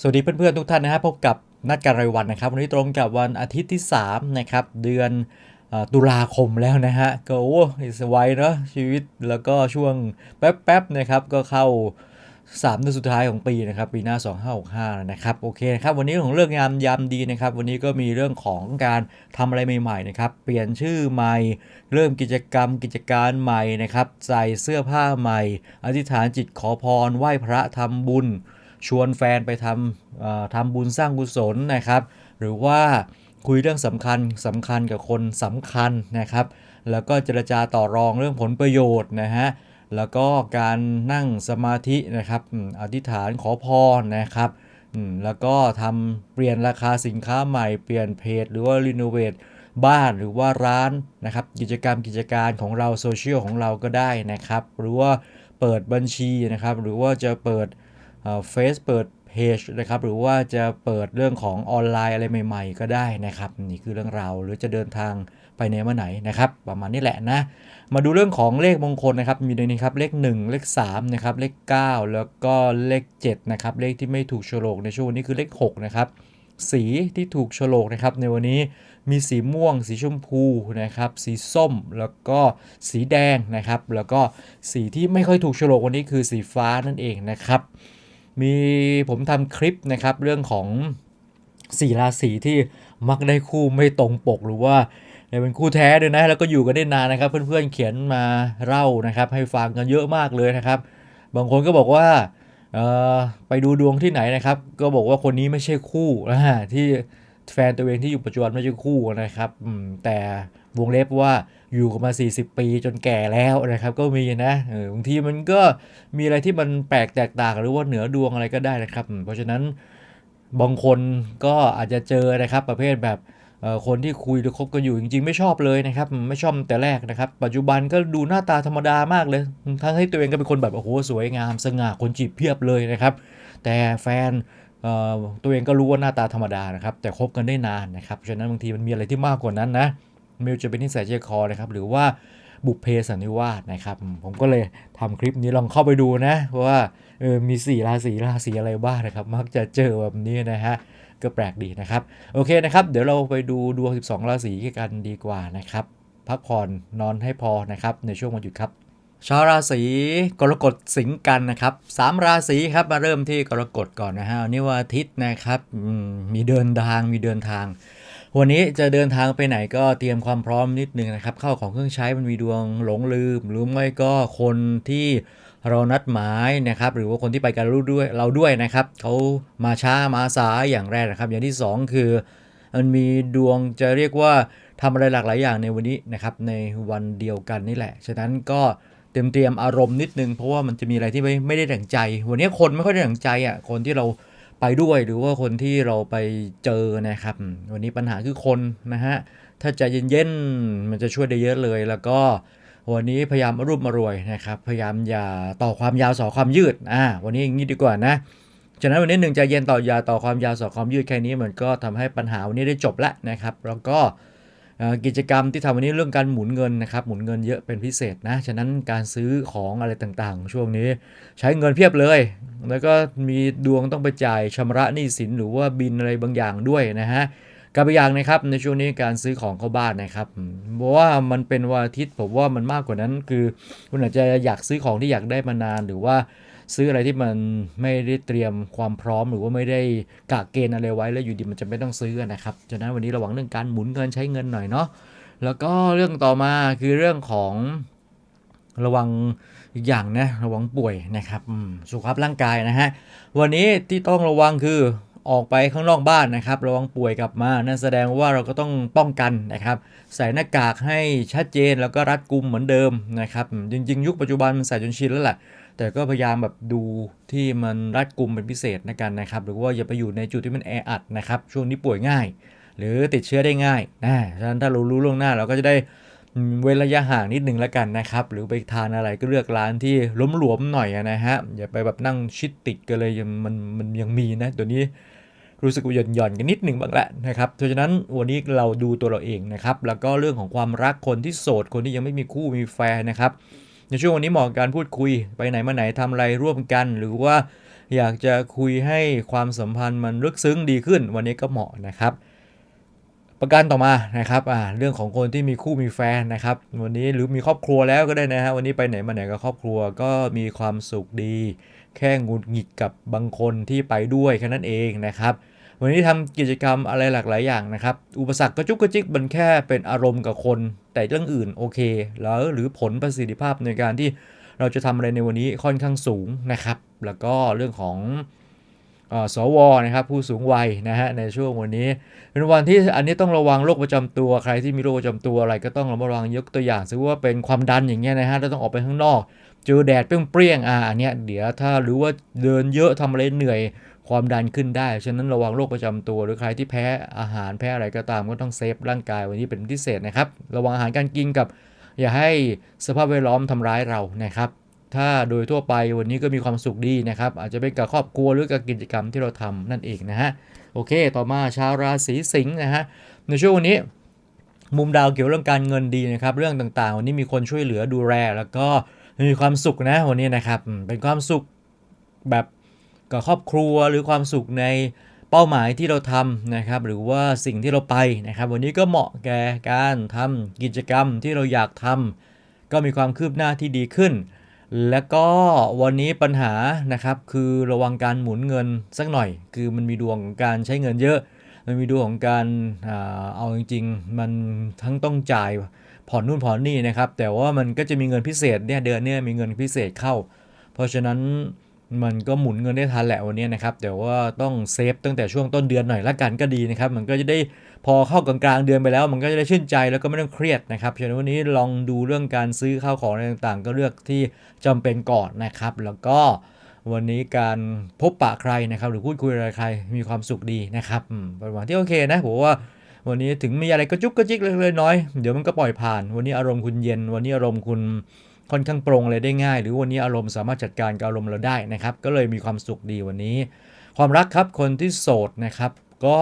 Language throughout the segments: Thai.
สวัสดีเพื่อนๆทุกท่านนะฮะพบกับนัดการรายวันนะครับ วันนี้ตรงกับวันอาทิตย์ที่3นะครับเดือนตุลาคมแล้วนะฮะก็โอ้ยสไวยเนาะชีวิตแล้วก็ช่วงแป๊บๆนะครับก็เข้า3เดือนสุดท้ายของปีนะครับปีหน้า 2565แล้วนะครับโอเคนะครับวันนี้ของเรื่องงามยามดีนะครับ วันนี้ก็มีเรื่องของการทำอะไรใหม่ๆนะครับเปลี่ยนชื่อใหม่ เริ่มกิจกรรมกิจการใหม่นะครับใส่เสื้อผ้าใหม่ อธิษฐานจิตขอพรไหว้พระทำบุญ ชวนแฟนไปทำทำบุญสร้างกุศลนะครับ หรือว่าคุยเรื่องสำคัญสำคัญกับคนสำคัญนะครับ แล้วก็เจรจาต่อรองเรื่องผลประโยชน์นะฮะแล้วก็การนั่งสมาธินะครับอืมอธิษฐานขอพรนะครับอืมแล้วก็ทำเปลี่ยนราคาสินค้าใหม่เปลี่ยนเพจ หรือว่ารีโนเวทบ้านหรือว่าร้านนะครับ กิจกรรมกิจการของเราโซเชียลของเราก็ได้นะครับ หรือว่าเปิดบัญชีนะครับ หรือว่าจะเปิด เฟซเปิดเพจนะครับหรือว่าจะเปิดเรื่องของออนไลน์อะไรใหม่ ๆ ก็ได้นะครับนี่คือเรื่องราวหรือจะเดินทางไปไหนมาไหนนะครับประมาณนี้แหละนะ มาดูเรื่องของเลขมงคลนะครับมีดังนี้ครับเลข 1 เลข3นะครับเลข 9 แล้วก็เลข7นะครับเลขที่ไม่ถูกโฉลกในช่วงนี้คือเลข6นะครับสีที่ถูกโฉลกนะครับในวันนี้มีสีม่วง สีชมพูนะครับสีส้มแล้วก็สีแดงนะครับแล้วก็สีที่ไม่ค่อยถูกโฉลกวันนี้คือสีฟ้านั่นเองนะครับ มีผมทำคลิปนะครับเรื่องของสี่ราศีที่มักได้คู่ไม่ตรงปกหรือว่าเป็นคู่แท้ด้วยนะแล้วก็อยู่กันได้นานนะครับ เพื่อนๆเขียนมาเล่านะครับ ให้ฟังกันเยอะมากเลยนะครับ บางคนก็บอกว่าเออไปดูดวงที่ไหนนะครับ ก็บอกว่าคนนี้ไม่ใช่คู่นะฮะที่ แฟนตัวเองที่อยู่ปัจจุบันไม่ใช่คู่นะครับแต่วงเล็บว่าอยู่กันมา 40 ปีจนแก่แล้วนะครับ ก็มีนะบางทีมันก็มีอะไรที่มันแปลกแตกต่างหรือว่าเหนือดวงอะไรก็ได้นะครับ เพราะฉะนั้นบางคนก็อาจจะเจอนะครับประเภทแบบคนที่คุยหรือคบกันอยู่จริงๆ ไม่ชอบเลยนะครับไม่ชอบแต่แรกนะครับ ปัจจุบันก็ดูหน้าตาธรรมดามากเลย ทั้งที่ตัวเองก็เป็นคนแบบโอ้โหสวยงาม สง่าคนจีบเพียบเลยนะครับ แต่แฟน ตัวเองก็รู้ว่าหน้าตาธรรมดานะครับ แต่คบกันได้นานนะครับฉะนั้นบางทีมันมีอะไรที่มากกว่านั้นนะม่ว่าจะเป็นนิสัยใจคอนะครับหรือว่าบุพเพสันนิวาสนะครับ ผมก็เลยทำคลิปนี้ลองเข้าไปดูนะว่าเออมีสี่ราศีราศีอะไรบ้างนะครับ มักจะเจอแบบนี้นะฮะก็แปลกดีนะครับ โอเคนะครับ เดี๋ยวเราไปดูดวง 12 ราศีกันดีกว่านะครับ พักผ่อนนอนให้พอนะครับในช่วงวันหยุดครับ ชาวราศีกรกฎสิงกันนะครับสามราศีครับมาเริ่มที่กรกฎก่อนนะฮะนนี้วันอาทิตย์นะครับมีเดินทางมีเดินทาง วันนี้จะเดินทางไปไหนก็เตรียมความพร้อมนิดนึงนะครับเข้าของเครื่องใช้มันมีดวงหลงลืม หรือไม่ก็คนที่เรานัดหมายนะครับ หรือว่าคนที่ไปกันรู้ด้วยเราด้วยนะครับเขามาช้ามาสายอย่างแรกนะครับ อย่างที่สองคือมันมีดวงจะเรียกว่าทำอะไรหลากหลายอย่างในวันนี้นะครับในวันเดียวกันนี่แหละฉะนั้นก็ เตรียมเตรียมอารมณ์นิดนึง เพราะว่ามันจะมีอะไรที่ไม่ไม่ได้ดั่งใจ วันนี้คนไม่ค่อยได้ดั่งใจอะคนที่เราไปด้วยหรือว่าคนที่เราไปเจอนะครับ วันนี้ปัญหาคือคนนะฮะถ้าใจเย็นๆมันจะช่วยได้เยอะเลย แล้วก็วันนี้พยายามรุ่มอรวยนะครับ พยายามอย่าต่อความยาวสอความยืดอ่าวันนี้อย่างนี้ดีกว่านะฉะนั้นวันนี้หนึ่งใจเย็นต่อยาต่อความยาวสอความยืดแค่นี้มันก็ทำให้ปัญหาวันนี้ได้จบแล้วนะครับ แล้วก็ กิจกรรมที่ทำวันนี้เรื่องการหมุนเงินนะครับหมุนเงินเยอะเป็นพิเศษนะ ฉะนั้นการซื้อของอะไรต่างๆ ช่วงนี้ใช้เงินเพียบเลย แล้วก็มีดวงต้องไปจ่ายชำระหนี้สินหรือว่าบินอะไรบางอย่างด้วยนะฮะกับอีกอย่างนะครับในช่วงนี้การซื้อของเข้าบ้านนะครับเพราะว่ามันเป็นวันอาทิตย์ผมว่ามันมากกว่านั้น คือคุณอาจจะอยากซื้อของที่อยากได้มานานหรือว่า ซื้ออะไรที่มันไม่ได้เตรียมความพร้อมหรือว่าไม่ได้กะเกณฑ์อะไรไว้แล้วอยู่ดีมันจะไม่ต้องซื้อนะครับฉะนั้นวันนี้ระวังเรื่องการหมุนเงินใช้เงินหน่อยเนาะแล้วก็เรื่องต่อมาคือเรื่องของระวังอีกอย่างนะระวังป่วยนะครับสุขภาพร่างกายนะฮะวันนี้ที่ต้องระวังคือออกไปข้างนอกบ้านนะครับ ระวังป่วยกลับมา นั่นแสดงว่าเราก็ต้องป้องกันนะครับ ใส่หน้ากากให้ชัดเจนแล้วก็รัดกุมเหมือนเดิมนะครับ จริง ๆ ยุคปัจจุบันมันใส่จนชินแล้วแหละ แต่ก็พยายามแบบดูที่มันรัดกุมเป็นพิเศษนะกันนะครับ หรือว่าอย่าไปอยู่ในจุดที่มันแออัดนะครับ ช่วงนี้ป่วยง่าย หรือติดเชื้อได้ง่ายนะฉะนั้นถ้าเรารู้ล่วงหน้าเราก็จะได้เว้นระยะห่างนิดนึงแล้วกันนะครับ หรือไปทานอะไรก็เลือกร้านที่ล้มหลวมหน่อยนะฮะ อย่าไปแบบนั่งชิดติดกันเลยยังมันมันยังมีนะตัวนี้รู้สึกว่าหย่อนหย่อนๆกันนิดหนึ่งบ้างแหละนะครับเพราะฉะนั้นวันนี้เราดูตัวเราเองนะครับ แล้วก็เรื่องของความรักคนที่โสดคนที่ยังไม่มีคู่มีแฟนนะครับ ในช่วงวันนี้เหมาะการพูดคุยไปไหนมาไหนทำอะไรร่วมกัน หรือว่าอยากจะคุยให้ความสัมพันธ์มันลึกซึ้งดีขึ้น วันนี้ก็เหมาะนะครับ ประการต่อมานะครับอ่าเรื่องของคนที่มีคู่มีแฟนนะครับ วันนี้หรือมีครอบครัวแล้วก็ได้นะฮะวันนี้ไปไหนมาไหนกับครอบครัวก็มีความสุขดี แค่หงุดหงิดกับบางคนที่ไปด้วยแค่นั้นเองนะครับ วันนี้ทำกิจกรรมอะไรหลากหลายอย่างนะครับ อุปสรรคกระจุกกระจิกมันแค่เป็นอารมณ์กับคน แต่เรื่องอื่นโอเค แล้วหรือผลประสิทธิภาพในการที่เราจะทำอะไรในวันนี้ค่อนข้างสูงนะครับ แล้วก็เรื่องของสวนะครับผู้สูงวัยนะฮะในช่วงวันนี้ เป็นวันที่อันนี้ต้องระวังโรคประจำตัวใครที่มีโรคประจำตัวอะไรก็ต้องระมัดระวังยกตัวอย่างสมมติว่าเป็นความดันอย่างเงี้ยนะฮะแล้วต้องออกไปข้างนอก เจอแดดเปรี้ยงๆอ่าอันเนี้ยเดี๋ยวถ้ารือว่าเดินเยอะทำอะไรเหนื่อย ความดันขึ้นได้ ฉะนั้นระวังโรคประจำตัว หรือใครที่แพ้อาหารแพ้อะไรก็ตามก็ต้องเซฟร่างกายวันนี้เป็นพิเศษนะครับ ระวังอาหารการกินกับ อย่าให้สภาพแวดล้อมทำร้ายเรานะครับ ถ้าโดยทั่วไปวันนี้ก็มีความสุขดีนะครับ อาจจะเป็นกับครอบครัวหรือกับกิจกรรมที่เราทำนั่นเองนะฮะ โอเค ต่อมาชาวราศีสิงห์นะฮะ ในช่วงวันนี้มุมดาวเกี่ยวเรื่องการเงินดีนะครับ เรื่องต่างๆ วันนี้มีคนช่วยเหลือดูแลแล้วก็มีความสุขนะวันนี้นะครับ เป็นความสุขแบบ กับครอบครัวหรือความสุขในเป้าหมายที่เราทำนะครับหรือว่าสิ่งที่เราไปนะครับ วันนี้ก็เหมาะแก่การทำกิจกรรมที่เราอยากทำก็มีความคืบหน้าที่ดีขึ้น แล้วก็วันนี้ปัญหานะครับคือระวังการหมุนเงินสักหน่อย คือมันมีดวงของการใช้เงินเยอะมันมีดวงของการอ่าเอาจริงๆ มันทั้งต้องจ่ายผ่อนนู่นผ่อนนี่นะครับ แต่ว่ามันก็จะมีเงินพิเศษเนี่ยเดือนเนี้ยมีเงินพิเศษเข้า เพราะฉะนั้น มันก็หมุนเงินได้ทันแหละวันนี้นะครับแต่ว่าต้องเซฟตั้งแต่ช่วงต้นเดือนหน่อยละกันก็ดีนะครับ มันก็จะได้พอเข้ากลางๆเดือนไปแล้ว มันก็จะได้ชื่นใจแล้วก็ไม่ต้องเครียดนะครับฉะนั้นวันนี้ลองดูเรื่องการซื้อข้าวของอะไรต่างๆ ก็เลือกที่จำเป็นก่อนนะครับ แล้วก็วันนี้การพบปะใครนะครับหรือพูดคุยอะไรใครมีความสุขดีนะครับเป็นวันที่โอเคนะผมว่าวันนี้ถึงมีอะไรกระจุกกระจิกเล็กๆน้อยเดี๋ยวมันก็ปล่อยผ่าน วันนี้อารมณ์คุณเย็น วันนี้อารมณ์คุณ ค่อนข้างโปร่งเลยได้ง่าย หรือวันนี้อารมณ์สามารถจัดการกับอารมณ์เราได้นะครับ ก็เลยมีความสุขดีวันนี้ ความรักครับคนที่โสดนะครับ ก็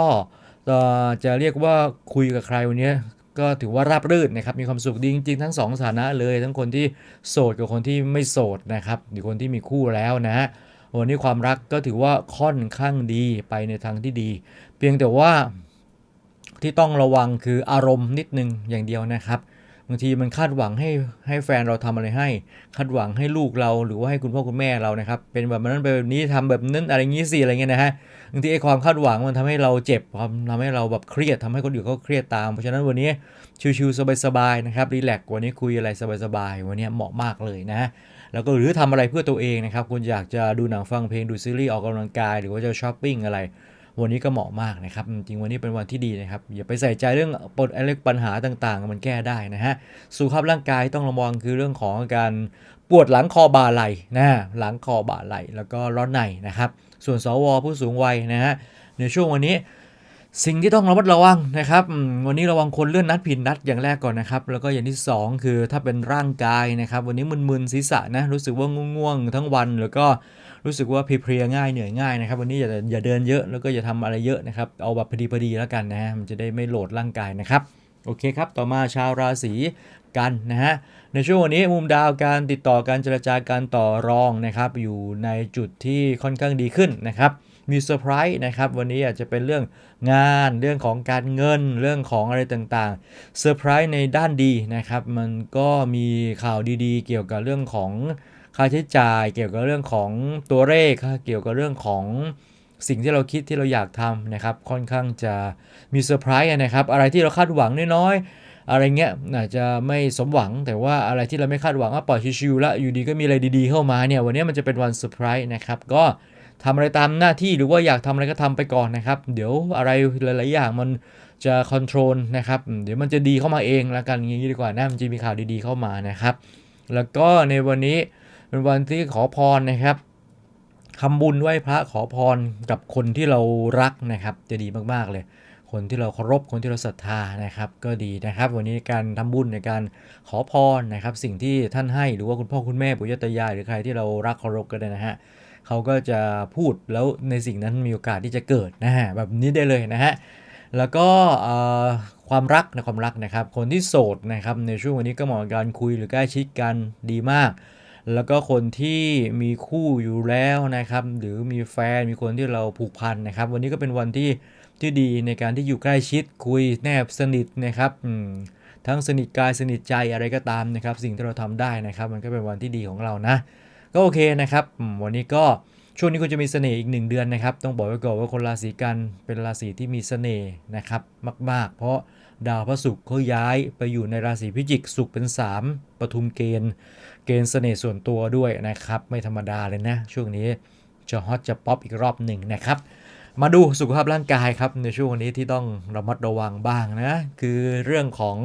จะเรียกว่าคุยกับใครวันนี้ก็ถือว่าราบรื่นนะครับ มีความสุขดีจริงๆ ทั้งสองสถานะเลย ทั้งคนที่โสดกับคนที่ไม่โสดนะครับหรือคนที่มีคู่แล้วนะฮะวันนี้ความรักก็ถือว่าค่อนข้างดีไปในทางที่ดี เพียงแต่ว่าที่ต้องระวังคืออารมณ์นิดนึงอย่างเดียวนะครับ บางทีมันคาดหวังให้ให้แฟนเราทำอะไรให้ คาดหวังให้ลูกเราหรือว่าให้คุณพ่อคุณแม่เรานะครับ เป็นแบบนั้นแบบนี้ทำแบบนั้นอะไรงี้สิอะไรเงี้ยนะฮะบางทีไอ้ความคาดหวังมันทำให้เราเจ็บความทำให้เราแบบเครียดทำให้คนอื่นเขาเครียดตาม เพราะฉะนั้นวันนี้ชิวๆสบายๆนะครับรีแลกซ์วันนี้คุยอะไรสบายๆวันนี้เหมาะมากเลยนะแล้วก็หรือทำอะไรเพื่อตัวเองนะครับคุณอยากจะดูหนังฟังเพลงดูซีรีส์ออกกำลังกาย หรือว่าจะช้อปปิ้งอะไร วันนี้ก็เหมาะมากนะครับ จริงวันนี้เป็นวันที่ดีนะครับ อย่าไปใส่ใจเรื่องปนอะไรปัญหาต่างๆ มันแก้ได้นะฮะ สุขภาพร่างกายต้องระวังคือเรื่องของการปวดหลังคอบ่าไหล่นะหลังคอบ่าไหล่แล้วก็ร้อนในนะครับ ส่วนสวผู้สูงวัยนะฮะในช่วงวันนี้สิ่งที่ต้องระมัดระวังนะครับ วันนี้ระวังคนเลื่อนนัดผิดนัดอย่างแรกก่อนนะครับ แล้วก็อย่างที่สองคือถ้าเป็นร่างกายนะครับ วันนี้มึนๆศีรษะนะรู้สึกว่าง่วงๆทั้งวัน แล้วก็ รู้สึกว่าเพลียง่ายเหนื่อยง่ายนะครับวันนี้อย่าอย่าเดินเยอะแล้วก็อย่าทำอะไรเยอะนะครับเอาแบบพอดีพอดีแล้วกันนะฮะมันจะได้ไม่โหลดร่างกายนะครับโอเคครับ ต่อมาชาวราศีกันนะฮะ ในช่วงวันนี้มุมดาวการติดต่อการเจรจาการต่อรองนะครับ อยู่ในจุดที่ค่อนข้างดีขึ้นนะครับ มีเซอร์ไพรส์นะครับ วันนี้อาจจะเป็นเรื่องงานเรื่องของการเงินเรื่องของอะไรต่างๆเซอร์ไพรส์ในด้านดีนะครับ มันก็มีข่าวดีๆ เกี่ยวกับเรื่องของ ค่าใช้จ่ายเกี่ยวกับเรื่องของตัวเลขเกี่ยวกับเรื่องของสิ่งที่เราคิดที่เราอยากทำนะครับ ค่อนข้างจะมีเซอร์ไพรส์นะครับ อะไรที่เราคาดหวังน้อยๆ อะไรเงี้ยอาจจะไม่สมหวัง แต่ว่าอะไรที่เราไม่คาดหวังก็ปล่อยชิวๆแล้วอยู่ดีก็มีอะไรดีๆเข้ามาเนี่ยวันนี้มันจะเป็นวันเซอร์ไพรส์นะครับ ก็ทำอะไรตามหน้าที่หรือว่าอยากทำอะไรก็ทำไปก่อนนะครับ เดี๋ยวอะไรหลายๆอย่างมันจะคอนโทรลนะครับ เดี๋ยวมันจะดีเข้ามาเองละกันอย่างนี้ดีกว่านะมันจะมีข่าวดีๆเข้ามานะครับ แล้วก็ในวันนี้ เป็นวันที่ขอพรนะครับทำบุญไหว้พระขอพรกับคนที่เรารักนะครับ จะดีมากๆเลย คนที่เราเคารพคนที่เราศรัทธานะครับ ก็ดีนะครับ วันนี้การทำบุญในการขอพรนะครับ สิ่งที่ท่านให้หรือว่าคุณพ่อคุณแม่ปู่ย่าตายายหรือใครที่เรารักเคารพก็ได้นะฮะเขาก็จะพูดแล้วในสิ่งนั้นมีโอกาสที่จะเกิดนะฮะแบบนี้ได้เลยนะฮะแล้วก็ความรักในะความรักนะครับ คนที่โสดนะครับในช่วงวันนี้ก็เหมาะกับการคุยหรือใกล้ชิดกันดีมาก แล้วก็คนที่มีคู่อยู่แล้วนะครับ หรือมีแฟนมีคนที่เราผูกพันนะครับ วันนี้ก็เป็นวันที่ที่ดีในการที่อยู่ใกล้ชิดคุยแนบสนิทนะครับทั้งสนิทกายสนิทใจอะไรก็ตามนะครับ สิ่งที่เราทำได้นะครับ มันก็เป็นวันที่ดีของเรานะ ก็โอเคนะครับวันนี้ก็ช่วงนี้ก็จะมีเสน่ห์อีกหนึ่งเดือนนะครับ ต้องบอกไว้ก่อนว่าคนราศีกันเป็นราศีที่มีเสน่ห์นะครับมาก ๆ เพราะดาวพระศุกร์เขาย้ายไปอยู่ในราศีพิจิกศุกร์เป็น 3ปทุมเกณฑ์ เกณฑ์เสน่ห์ส่วนตัวด้วยนะครับ ไม่ธรรมดาเลยนะ ช่วงนี้จะฮอตจะป๊อปอีกรอบหนึ่งนะครับ มาดูสุขภาพร่างกายครับในช่วงนี้ที่ต้องระมัดระวังบ้างนะ คือเรื่องของ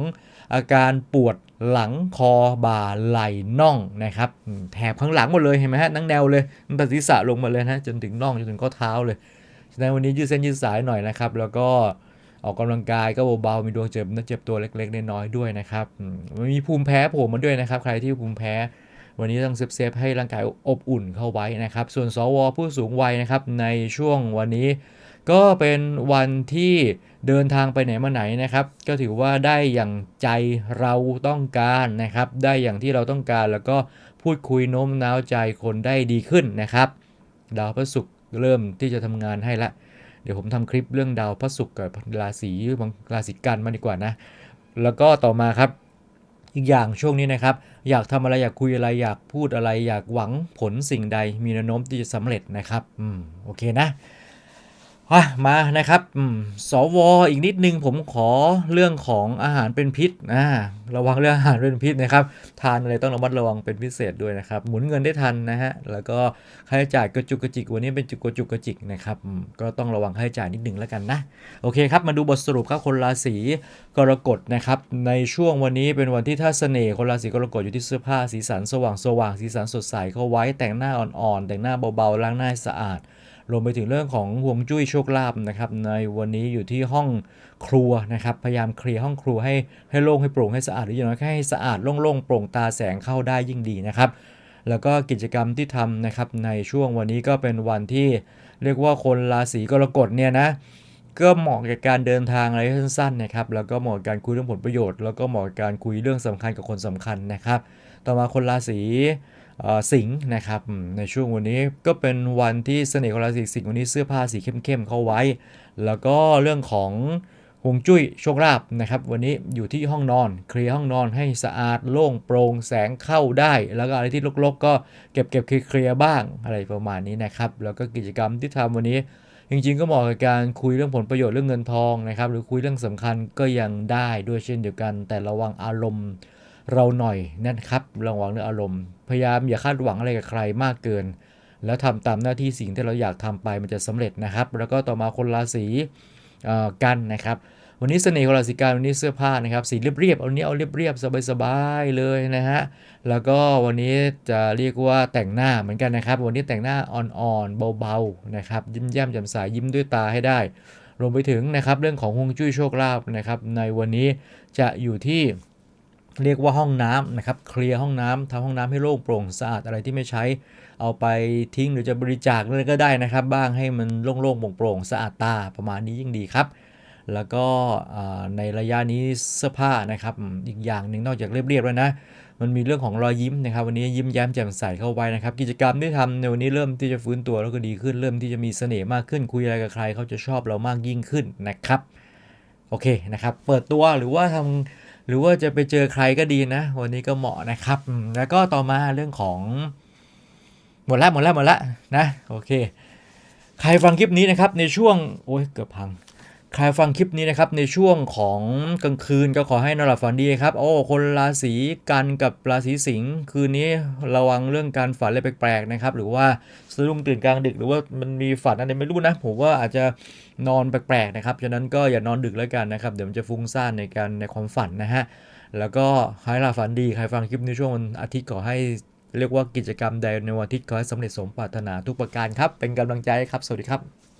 อาการปวดหลังคอบ่าไหล่น่องนะครับแถบข้างหลังหมดเลยเห็นไหมฮะนั่งแนวเลยมันตัดศีรษะลงมาเลยนะจนถึงน่องจนถึงข้อเท้าเลยฉะนั้นวันนี้ยืดเส้นยืดสายหน่อยนะครับ แล้วก็ ออกกำลังกายก็เบาๆมีดวงเจ็บเนื้อเจ็บตัวเล็กๆน้อยๆด้วยนะครับมันมีภูมิแพ้โผล่มาด้วยนะครับ ใครที่ภูมิแพ้ วันนี้ต้องเซฟๆให้ร่างกายอบอุ่นเข้าไว้นะครับ ส่วนสวผู้สูงวัยนะครับในช่วงวันนี้ ก็เป็นวันที่เดินทางไปไหนมาไหนนะครับ ก็ถือว่าได้อย่างใจเราต้องการนะครับ ได้อย่างที่เราต้องการแล้วก็พูดคุยโน้มน้าวใจคนได้ดีขึ้นนะครับดาวพระศุกร์เริ่มที่จะทำงานให้ละ เดี๋ยวผมทำคลิปเรื่องดาวพระศุกร์กับราศีบางราศีกันมาดีกว่านะ แล้วก็ต่อมาครับ อีกอย่างช่วงนี้นะครับ อยากทำอะไรอยากคุยอะไรอยากพูดอะไร อยากหวังผลสิ่งใดมีแนวโน้มที่จะสำเร็จนะครับ อืมโอเคนะ อะมานะครับอืมสวออีกนิดนึงผมขอเรื่องของอาหารเป็นพิษอ่าระวังเรื่องอาหารเป็นพิษนะครับ ทานอะไรต้องระมัดระวังเป็นพิเศษด้วยนะครับ หมุนเงินได้ทันนะฮะ แล้วก็ค่าใช้จ่ายกระจุกกระจิก วันนี้เป็นจุกกระจุกกระจิกนะครับ ก็ต้องระวังค่าใช้จ่ายนิดนึงแล้วกันนะ โอเคครับ มาดูบทสรุปครับ คนราศีกรกฎนะครับ ในช่วงวันนี้เป็นวันที่ท่าเสน่ห์คนราศีกรกฎอยู่ที่เสื้อผ้าสีสันสว่างสว่างสีสันสดใสเข้าไว้แต่งหน้าอ่อนๆแต่งหน้าเบาๆล้างหน้าสะอาด รวมไปถึงเรื่องของห่วงจุ้ยโชคลาภนะครับ ในวันนี้อยู่ที่ห้องครัวนะครับ พยายามเคลียร์ห้องครัวให้ให้โล่งให้โปร่งให้สะอาดหรืออย่างน้อยแค่ให้สะอาดโล่งๆโปร่งตาแสงเข้าได้ยิ่งดีนะครับแล้วก็กิจกรรมที่ทำนะครับในช่วงวันนี้ก็เป็นวันที่เรียกว่าคนราศีกรกฎเนี่ยนะก็เหมาะกับการเดินทางอะไรสั้นๆนะครับแล้วก็เหมาะกับการคุยเรื่องผลประโยชน์ แล้วก็เหมาะกับการคุยเรื่องสำคัญกับคนสำคัญนะครับ ต่อมาคนราศี สิงห์นะครับในช่วงวันนี้ก็เป็นวันที่เสน่ห์ของราศีสิงห์วันนี้เสื้อผ้าสีเข้มๆเข้าไว้ แล้วก็เรื่องของฮวงจุ้ยโชคลาภนะครับ วันนี้อยู่ที่ห้องนอน เคลียร์ห้องนอนให้สะอาดโล่งโปร่งแสงเข้าได้ แล้วก็อะไรที่รกๆ ก็เก็บเก็บเคลียร์บ้างอะไรประมาณนี้นะครับ แล้วก็กิจกรรมที่ทำวันนี้ จริงๆ ก็เหมาะกับการคุยเรื่องผลประโยชน์เรื่องเงินทองนะครับ หรือคุยเรื่องสำคัญก็ยังได้ด้วยเช่นเดียวกัน แต่ระวังอารมณ์เราหน่อยนะครับระวังเรื่องอารมณ์ พยายามอย่าคาดหวังอะไรกับใครมากเกิน แล้วทำตามหน้าที่สิ่งที่เราอยากทำไปมันจะสำเร็จนะครับ แล้วก็ต่อมาคนราศีกันนะครับ วันนี้เสน่ห์ของราศีกันวันนี้เสื้อผ้านะครับ สีเรียบๆเอาวันนี้เอาเรียบๆสบายๆเลยนะฮะแล้วก็วันนี้จะเรียกว่าแต่งหน้าเหมือนกันนะครับ วันนี้แต่งหน้าอ่อนๆเบาๆนะครับยิ้มแย้มแจ่มใสยิ้มด้วยตาให้ได้รวมไปถึงนะครับเรื่องของฮวงจุ้ยโชคลาภนะครับในวันนี้จะอยู่ที่ เรียกว่าห้องน้ำนะครับ เคลียร์ห้องน้ำทำห้องน้ำให้โล่งโปร่งสะอาดอะไรที่ไม่ใช้ เอาไปทิ้งหรือจะบริจาคอะไรก็ได้นะครับ บ้างให้มันโล่งๆโปร่งๆสะอาดตาประมาณนี้ยิ่งดีครับ แล้วก็ในระยะนี้เสื้อผ้านะครับ อีกอย่างหนึ่งนอกจากเรียบๆแล้วนะ มันมีเรื่องของรอยยิ้มนะครับ วันนี้ยิ้มแย้มแจ่มใสเข้าไว้นะครับ กิจกรรมที่ทำในวันนี้เริ่มที่จะฟื้นตัวแล้วก็ดีขึ้น เริ่มที่จะมีเสน่ห์มากขึ้น คุยอะไรกับใครเขาจะชอบเรามากยิ่งขึ้นนะครับ โอเคนะครับ เปิดตัวหรือว่าทำ หรือว่าจะไปเจอใครก็ดีนะ วันนี้ก็เหมาะนะครับ แล้วก็ต่อมาเรื่องของ หมดละหมดละหมดละนะ โอเค ใครฟังคลิปนี้นะครับ ในช่วง โอ้ยเกือบพัง ใครฟังคลิปนี้นะครับในช่วงของกลางคืนก็ขอให้นอนหลับฝันดีครับโอ้คนราศีกันกับราศีสิงห์คืนนี้ระวังเรื่องการฝันอะไรแปลกๆนะครับหรือว่าสะดุ้งตื่นกลางดึก หรือว่ามันมีฝันอะไรไม่รู้นะผมว่าอาจจะนอนแปลกๆนะครับฉะนั้นก็อย่านอนดึกแล้วกันนะครับเดี๋ยวมันจะฟุ้งซ่านในการในความฝันนะฮะแล้วก็ให้หลับฝันดีใครฟังคลิปในช่วงวันอาทิตย์ขอให้เรียกว่ากิจกรรมใดในวันอาทิตย์ขอให้สำเร็จสมปรารถนาทุกประการครับเป็นกำลังใจครับสวัสดีครับ